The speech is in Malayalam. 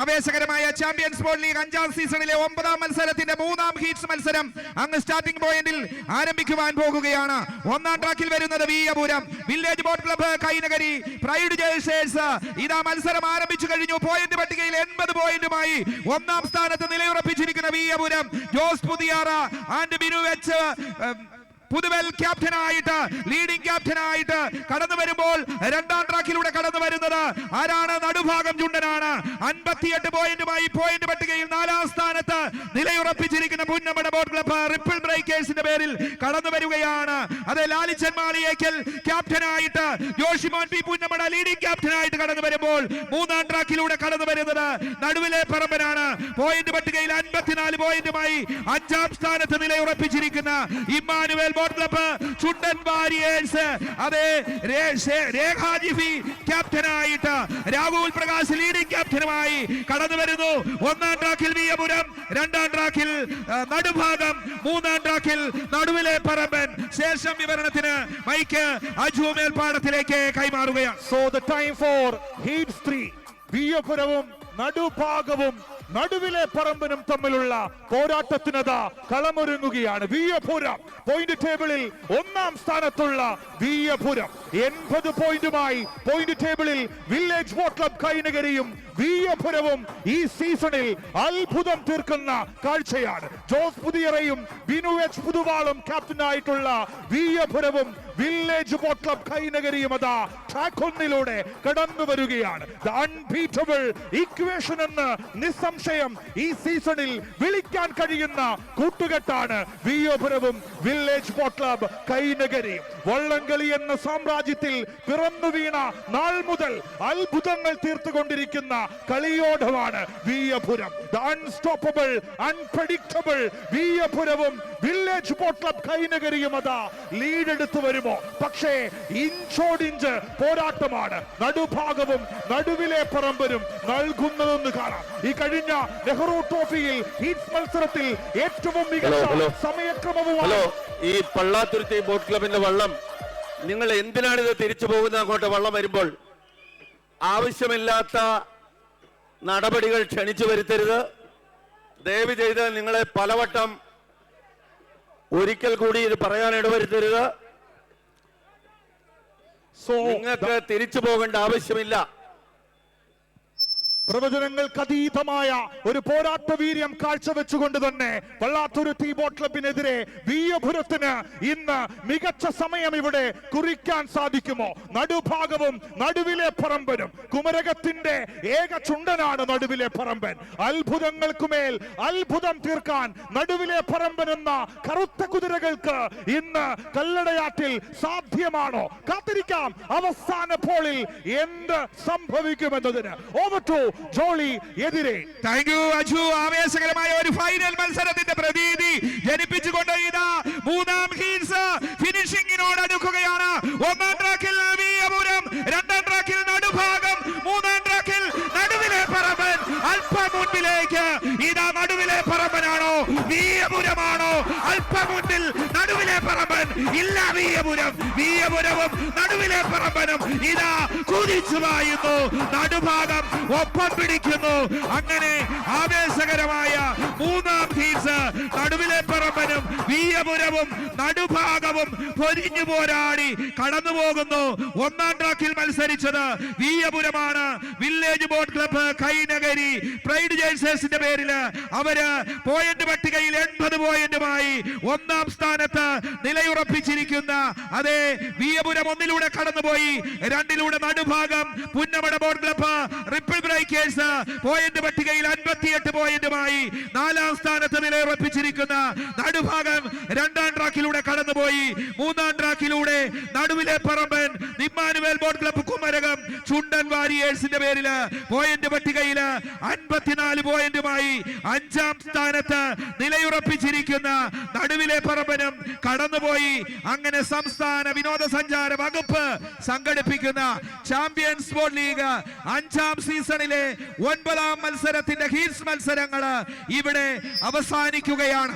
ആവേശകരമായ ചാമ്പ്യൻസ് ബോൾ ലീഗ് അഞ്ചാം സീസണിലെ ഒമ്പതാം മത്സരത്തിന്റെ മൂന്നാം ഹീറ്റ്സ് മത്സരം അങ്ങ് സ്റ്റാർട്ടിംഗ് പോയിന്റിൽ ആരംഭിക്കുവാൻ പോകുകയാണ്. ഒന്നാം ട്രാക്കിൽ വരുന്നത് Veeyapuram village boat club Kainakary pride ജേഴ്സേഴ്സ് ഇതാ മത്സരം ആരംഭിച്ചു കഴിഞ്ഞു. പോയിന്റ് പട്ടികയിൽ എൺപത് പോയിന്റുമായി ഒന്നാം സ്ഥാനത്ത് നിലയുറപ്പിച്ചിരിക്കുന്ന വീയപുരം ജോസ് പുതിയാറ ആൻഡ് ബിനു വെച്ച് പുതുവൽ ക്യാപ്റ്റനായിട്ട് ലീഡിംഗ് ക്യാപ്റ്റനായിട്ട് കടന്നു വരുമ്പോൾ രണ്ടാം ട്രാക്കിലൂടെ കടന്നു വരുന്നത് ആരാണ്? നടുഭാഗം ചുണ്ടനാണ്. അൻപത്തിയെട്ട് പോയിന്റുമായി പോയിന്റ് പട്ടികയിൽ നാലാം സ്ഥാനത്ത് നിലയുറപ്പിച്ചിരിക്കുന്ന പുന്നമട ബോട്ട് ക്ലബ്ബ് റിപ്പിൾ ബ്രേക്കേഴ്സിന്റെ പേരിൽ കടന്നു വരികയാണ്. അതെ ലാലിച്ചൻ മാളിയേക്കൽ ക്യാപ്റ്റനായിട്ട് ജോഷിമോൻ പി പുന്നമട ലീഡിംഗ് ക്യാപ്റ്റനായിട്ട് കടന്നു വരുമ്പോൾ മൂന്നാം ട്രാക്കിലൂടെ കടന്നു വരുന്നത് നടുവിലെ പറമ്പനാണ്. പോയിന്റ് പട്ടികയിൽ അൻപത്തിനാല് പോയിന്റുമായി അഞ്ചാം സ്ഥാനത്ത് നിലയുറപ്പിച്ചിരിക്കുന്ന ഇമ്മാനുവേൽ ക്ലബ്ബ് ചുണ്ടൻ വാരിയേഴ്സ് അതെ രേ- രേഖാ ജിഫി ക്യാപ്റ്റനായിട്ട് രാഹുൽ പ്രകാശ് ലീഡിംഗ് ക്യാപ്റ്റനുമായി കടന്നു വരുന്നു. ഒന്നാം ട്രാക്കിൽ വിയപുരം രണ്ടാം ട്രാക്കിൽ നടുഭാഗം മൂന്നാം ട്രാക്കിൽ നടുവിലെ പറമ്പൻ. ശേഷം വിവരണത്തിന് മൈക്ക് അജു മേൽപ്പാടത്തിലേക്ക് കൈമാറുകയാണ്. So the time for heat 3. വിയപുരവും നടുഭാഗവും നടുവിലെ പറമ്പിനും തമ്മിലുള്ള പോരാട്ടത്തിനതാ കളമൊരുങ്ങുകയാണ്. വീയപുരം. പോയിന്റ് ടേബിളിൽ ഒന്നാം സ്ഥാനത്തുള്ള വീയപുരം. എൺപത് പോയിന്റുമായി പോയിന്റ് ടേബിളിൽ വില്ലേജ് ബോട്ട് ക്ലബ് കൈനഗരിയും വീയപുരവും ഈ സീസണിൽ അത്ഭുതം തീർക്കുന്ന കാഴ്ചയാണ്. ജോസ് പുതിയറയും ബിനു എച്ച് പുതുവാളും ക്യാപ്റ്റനായിട്ടുള്ള വീയപുരവും വില്ലേജ് ബോട്ട് ക്ലബ് കൈനഗരിയും അതാ ട്രാക്ക് ഒന്നിലൂടെ കടന്നു വരികയാണ് അൺബീറ്റബിൾ ഇക്വേഷൻ എന്ന് നിസ്സംശയം ഈ സീസണിൽ വിളിക്കാൻ കഴിയുന്ന കൂട്ടുകെട്ടാണ് വിയോപുരവും വില്ലേജ് ബോട്ട് ക്ലബ് കൈനഗരി. വള്ളംകളി എന്ന സാമ്രാജ്യത്തിൽ പിറന്നു വീണ നാൾ മുതൽ അത്ഭുതങ്ങൾ തീർത്തുകൊണ്ടിരിക്കുന്ന കളിയോടമാണ് വിയപുരം. അൺസ്റ്റോപ്പബിൾ അൺപ്രഡിക്റ്റബിൾ വിയപുരവും വില്ലേജ് ബോട്ട് ക്ലബ് കൈനഗരിയും അതാ ലീഡ് എടുത്തു വരുമോ? പക്ഷേ ഇഞ്ചോടിഞ്ച് പോരാട്ടമാണ്. നടുഭാഗവും നടുവിലെ പറമ്പരും നൽകുന്നതെന്ന് കാണാം. ഈ കഴിഞ്ഞ നെഹ്റു ട്രോഫിയിൽ ഹീറ്റ്സ് മത്സരത്തിൽ ഏറ്റവും മികച്ച സമയക്രമവുമാണ്. ഈ പള്ളാത്തുരുത്തി ബോട്ട് ക്ലബിന്റെ വള്ളം. നിങ്ങൾ എന്തിനാണ് ഇത് തിരിച്ചു പോകുന്നത് അങ്ങോട്ട് വള്ളം വരുമ്പോൾ? ആവശ്യമില്ലാത്ത നടപടികൾ ക്ഷണിച്ചു വരുത്തരുത്. ദയവ് ചെയ്ത് നിങ്ങളെ പലവട്ടം ഒരിക്കൽ കൂടി ഇത് പറയാൻ ഇടവരുത്തരുത്. നിങ്ങൾക്ക് തിരിച്ചു പോകേണ്ട ആവശ്യമില്ല. പ്രവചനങ്ങൾക്ക് അതീതമായ ഒരു പോരാട്ട വീര്യം കാഴ്ചവെച്ചുകൊണ്ട് തന്നെ വള്ളാത്തൊരു ബോട്ട് ക്ലബിനെതിരെ വീയപുരത്തിന് ഇന്ന് മികച്ച സമയം ഇവിടെ കുറിക്കാൻ സാധിക്കുമോ? നടുഭാഗവും നടുവിലെ പറമ്പനും. കുമരകത്തിന്റെ ഏക ചുണ്ടനാണ് നടുവിലെ പറമ്പൻ. അത്ഭുതങ്ങൾക്കുമേൽ അത്ഭുതം തീർക്കാൻ നടുവിലെ പറമ്പൻ എന്ന കറുത്ത കുതിരകൾക്ക് ഇന്ന് കല്ലടയാറ്റിൽ സാധ്യമാണോ? കാത്തിരിക്കാം. അവസാന പോളിൽ എന്ത് സംഭവിക്കുമെന്നതിന്. ഓവർ ടു ജോളി എതിരെ. Thank you Aju. ആവേശകരമായ ഒരു ഫൈനൽ മത്സരത്തിന്റെ പ്രതീതി ജനിപ്പിച്ചുകൊണ്ട് ഇതാ മൂന്നാം ഹീൽസ് ഫിനിഷിംഗിനോട് അടുക്കുകയാണ്. ഒന്നാം ട്രാക്കിൽ വീയപുരം രണ്ടാം ട്രാക്കിൽ നടുഭാഗം മൂന്നാം ട്രാക്കിൽ നടുവിലെ പറമ്പൻ അല്പം മുൻപിലേക്ക്. ഇതാ നടുവിലെ പറമ്പനാണോ? വീയപുരമാണോ അല്പം പറമ്പൻ ഇല്ല വീയപുരം വീയപുരവും നടുവിലെ പറമ്പനും ഇതാ കുതിച്ചു നടുഭാഗം ഒപ്പം പിടിക്കുന്നു. അങ്ങനെ ആവേശകരമായ മൂന്നാം ഫീസ് നടുവിലെ പറമ്പനും വീയപുരവും നടുഭാഗവും പൊരിഞ്ഞു പോരാടി കടന്നു പോകുന്നു. ഒന്നാം ട്രാക്കിൽ മത്സരിച്ചത് വീയപുരമാണ് village boat club Kainakary pride ജേഴ്സേഴ്സിന്റെ പേരിൽ അവർ പോയിന്റ് പട്ടികയിൽ എൺപത് പോയിന്റുമായി ഒന്നാം സ്ഥാനത്ത് നിലയുറപ്പിച്ചിരിക്കുന്ന അതെ വീയപുരം ഒന്നിലൂടെ കടന്നുപോയി. രണ്ടിലൂടെ Nadubhagam Punnamada board club ripple breakers point പട്ടികയിൽ അൻപത്തിയെട്ട് പോയിന്റുമായി നാലാം സ്ഥാനത്ത് നിലയുറപ്പിച്ചിരിക്കുന്ന നടുഭാഗം രണ്ടാം ട്രാക്കിലൂടെ കടന്നുപോയി. മൂന്നാം ട്രാക്കിലൂടെ നടുവിലെ പറമ്പൻ നിമ്മാനുവേൽ ബോർഡ് ക്ലബ് കുമരകം ചുണ്ടൻ വാരിയേഴ്സിന്റെ പേരിൽ പോയിന്റ് പട്ടികയിൽ അൻപത്തിനാല് പോയിന്റുമായി അഞ്ചാം സ്ഥാനത്ത് നിലയുറപ്പിച്ചിരിക്കുന്ന നടുവിലെ പറമ്പനും കടന്നുപോയി. അങ്ങനെ സംസ്ഥാന വിനോദസഞ്ചാര വകുപ്പ് സംഘടിപ്പിക്കുന്ന ചാമ്പ്യൻസ് ബോൾ ലീഗ് അഞ്ചാം സീസണിലെ ഒൻപതാം മത്സരത്തിന്റെ ഹീൽസ് മത്സരങ്ങൾ ഇവിടെ അവസാനിക്കുകയാണ്.